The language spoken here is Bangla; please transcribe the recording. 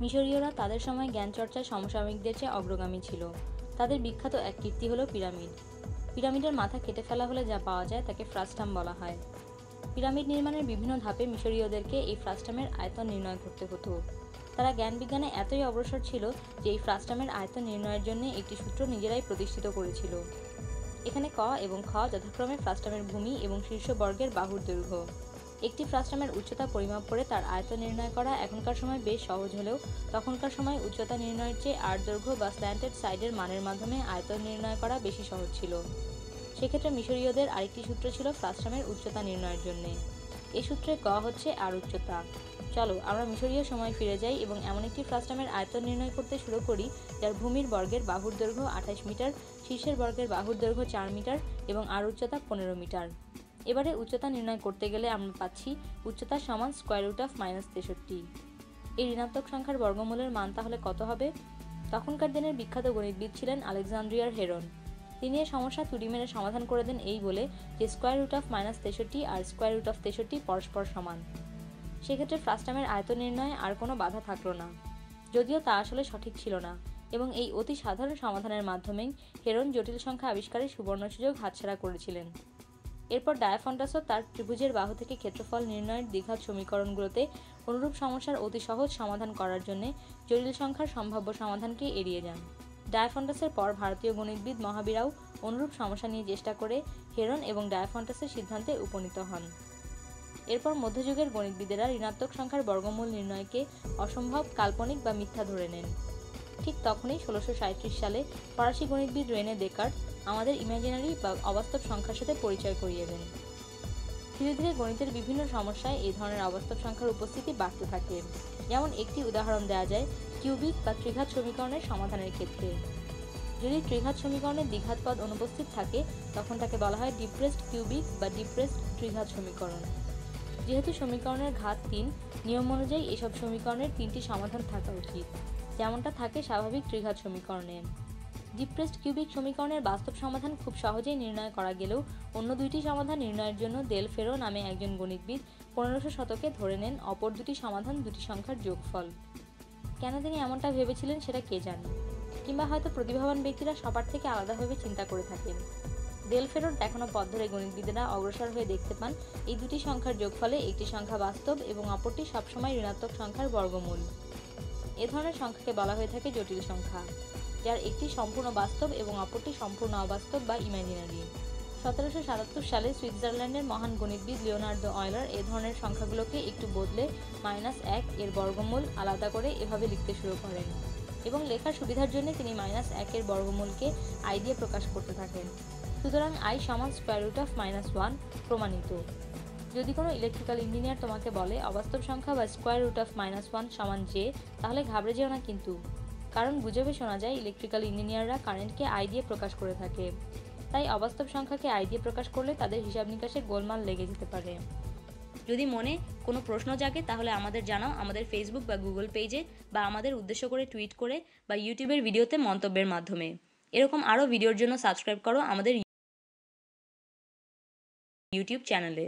মিশরীয়রা তাদের সময় জ্ঞান চর্চায় সমসাময়িকদের চেয়ে অগ্রগামী ছিল। তাদের বিখ্যাত এক কীর্তি হলো পিরামিড। পিরামিডের মাথা কেটে ফেলা হলে যা পাওয়া যায় তাকে ফ্রাস্টাম বলা হয়। পিরামিড নির্মাণের বিভিন্ন ধাপে মিশরীয়দেরকে এই ফ্রাস্টামের আয়তন নির্ণয় করতে হতো। তারা জ্ঞান বিজ্ঞানে এতই অগ্রসর ছিল যে এই ফ্রাস্টামের আয়তন নির্ণয়ের জন্য একটি সূত্র নিজেরাই প্রতিষ্ঠিত করেছিল। এখানে ক এবং খ যথাক্রমে ফ্রাস্টামের ভূমি এবং শীর্ষবর্গের বাহুর দৈর্ঘ্য। একটি ফ্রাস্টামের উচ্চতা পরিমাপ করে তার আয়তন নির্ণয় করা এখনকার সময় বেশ সহজ হলেও তখনকার সময় উচ্চতা নির্ণয়ের চেয়ে আট দৈর্ঘ্য বা স্ল্যান্টেড সাইডের মানের মাধ্যমে আয়তন নির্ণয় করা বেশি সহজ ছিল। সেক্ষেত্রে মিশরীয়দের আরেকটি সূত্র ছিল ফ্রাস্টামের উচ্চতা নির্ণয়ের জন্য। এই সূত্রে ক হচ্ছে আর উচ্চতা। চলো, আমরা মিশরীয় সময় ফিরে যাই এবং এমন একটি ফ্রাস্টামের আয়তন নির্ণয় করতে শুরু করি, যার ভূমির বর্গের বাহুর দৈর্ঘ্য আঠাশ মিটার, শীর্ষের বর্গের বাহুর দৈর্ঘ্য চার মিটার এবং আর উচ্চতা পনেরো মিটার। এবারে উচ্চতা নির্ণয় করতে গেলে আমরা পাচ্ছি উচ্চতা সমান স্কোয়ার রুট অফ মাইনাস তেষট্টি। এই ঋণাত্মক সংখ্যার বর্গমূলের মান তাহলে কত হবে? তখনকার দিনের বিখ্যাত গণিতবিদ ছিলেন আলেকজান্দ্রিয়ার হেরন। তিনি এই সমস্যা তুড়ি মেরে সমাধান করে দেন এই বলে যে স্কোয়ার রুট অফ মাইনাস তেষট্টি আর স্কোয়ার রুট অফ তেষট্টি পরস্পর সমান। সেক্ষেত্রে ফ্রাস্টামের আয়তন নির্ণয়ে আর কোনো বাধা থাকল না। যদিও তা আসলে সঠিক ছিল না এবং এই অতি সাধারণ সমাধানের মাধ্যমেই হেরন জটিল সংখ্যা আবিষ্কারের সুবর্ণ সুযোগ হাতছাড়া করেছিলেন। এরপর ডায়াফন্টাসও তার ত্রিভুজের বাহু থেকে ক্ষেত্রফল নির্ণয়ের দ্বিঘাত সমীকরণগুলোতে অনুরূপ সমস্যার অতি সহজ সমাধান করার জন্য জটিল সংখ্যার সম্ভাব্য সমাধানকে এড়িয়ে যান। ডায়াফন্টাসের পর ভারতীয় গণিতবিদ মহাবীরাও অনুরূপ সমস্যা নিয়ে চেষ্টা করে হেরন এবং ডায়াফন্টাসের সিদ্ধান্তে উপনীত হন। এরপর মধ্যযুগের গণিতবিদেরা ঋণাত্মক সংখ্যার বর্গমূল নির্ণয়কে অসম্ভব, কাল্পনিক বা মিথ্যা ধরে নেন। ঠিক তখনই ষোলোশো সালে ফরাসি গণিতবিদ রেনে দেকার্ট আমাদের ইমাজিনারি বা অবাস্তব সংখ্যার সাথে পরিচয় করিয়ে দেন। ধীরে ধীরে গণিতের বিভিন্ন সমস্যায় এই ধরনের অবাস্তব সংখ্যার উপস্থিতি বাড়তে থাকে। যেমন একটি উদাহরণ দেওয়া যায়, কিউবিক বা ত্রিঘাত সমীকরণের সমাধানের ক্ষেত্রে। যদি ত্রিঘাত সমীকরণের দ্বিঘাত পদ অনুপস্থিত থাকে, তখন তাকে বলা হয় ডিপ্রেসড কিউবিক বা ডিপ্রেসড ত্রিঘাত সমীকরণ। যেহেতু সমীকরণের ঘাত তিন, নিয়ম অনুযায়ী এসব সমীকরণের তিনটি সমাধান থাকা উচিত। যেমনটা থাকে স্বাভাবিক ত্রিঘাত সমীকরণে। ডিপ্রেসড কিউবিক সমীকরণের বাস্তব সমাধান খুব সহজেই নির্ণয় করা গেলেও অন্য দুইটি সমাধান নির্ণয়ের জন্য দেল ফেরো নামে একজন গণিতবিদ পনেরোশো শতকে ধরে নেন, অপর দুটি সমাধান দুটি সংখ্যার যোগফল। কেন তিনি এমনটা ভেবেছিলেন সেটা কে জানে? কিংবা হয়তো প্রতিভাবান ব্যক্তিরা সবার থেকে আলাদাভাবে চিন্তা করে থাকেন। দেল ফেরোর দেখানো পথ ধরে গণিতবিদেরা অগ্রসর হয়ে দেখতে পান, এই দুটি সংখ্যার যোগফলে একটি সংখ্যা বাস্তব এবং অপরটি সবসময় ঋণাত্মক সংখ্যার বর্গমূল। এ ধরনের সংখ্যাকে বলা হয়ে থাকে জটিল সংখ্যা। যার একটি সম্পূর্ণ বাস্তব এবং অপরটি সম্পূর্ণ অবাস্তব বা ইমাজিনারি সতেরোশো সাতাত্তর সালে সুইজারল্যান্ডের মহান গণিতবিদ লিওনার্দো অয়লার এ ধরনের সংখ্যাগুলোকে একটু বদলে মাইনাস এক এর বর্গমূল আলাদা করে এভাবে লিখতে শুরু করেন এবং লেখার সুবিধার জন্য তিনি মাইনাস একের বর্গমূলকে আই দিয়ে প্রকাশ করতে থাকেন। সুতরাং আই সমান square root of minus one প্রমাণিত। যদি কোনো ইলেকট্রিক্যাল ইঞ্জিনিয়ার তোমাকে বলে অবাস্তব সংখ্যা বা square root of minus one সমান জে তাহলে ঘাবড়ে যেও না কিন্তু। কারণ গুজবে শোনা যায় ইলেকট্রিক্যাল ইঞ্জিনিয়াররা কারেন্টকে আই দিয়ে প্রকাশ করে থাকে। তাই অবাস্তব সংখ্যাকে আই দিয়ে প্রকাশ করলে তাদের হিসাব নিকাশে গোলমাল লেগে যেতে পারে। যদি মনে কোনো প্রশ্ন জাগে, তাহলে আমাদের জানাও আমাদের ফেসবুক বা গুগল পেজে বা আমাদের উদ্দেশ্য করে টুইট করে বা ইউটিউবের ভিডিওতে মন্তব্যের মাধ্যমে। এরকম আরও ভিডিওর জন্য সাবস্ক্রাইব করো আমাদের ইউটিউব চ্যানেলে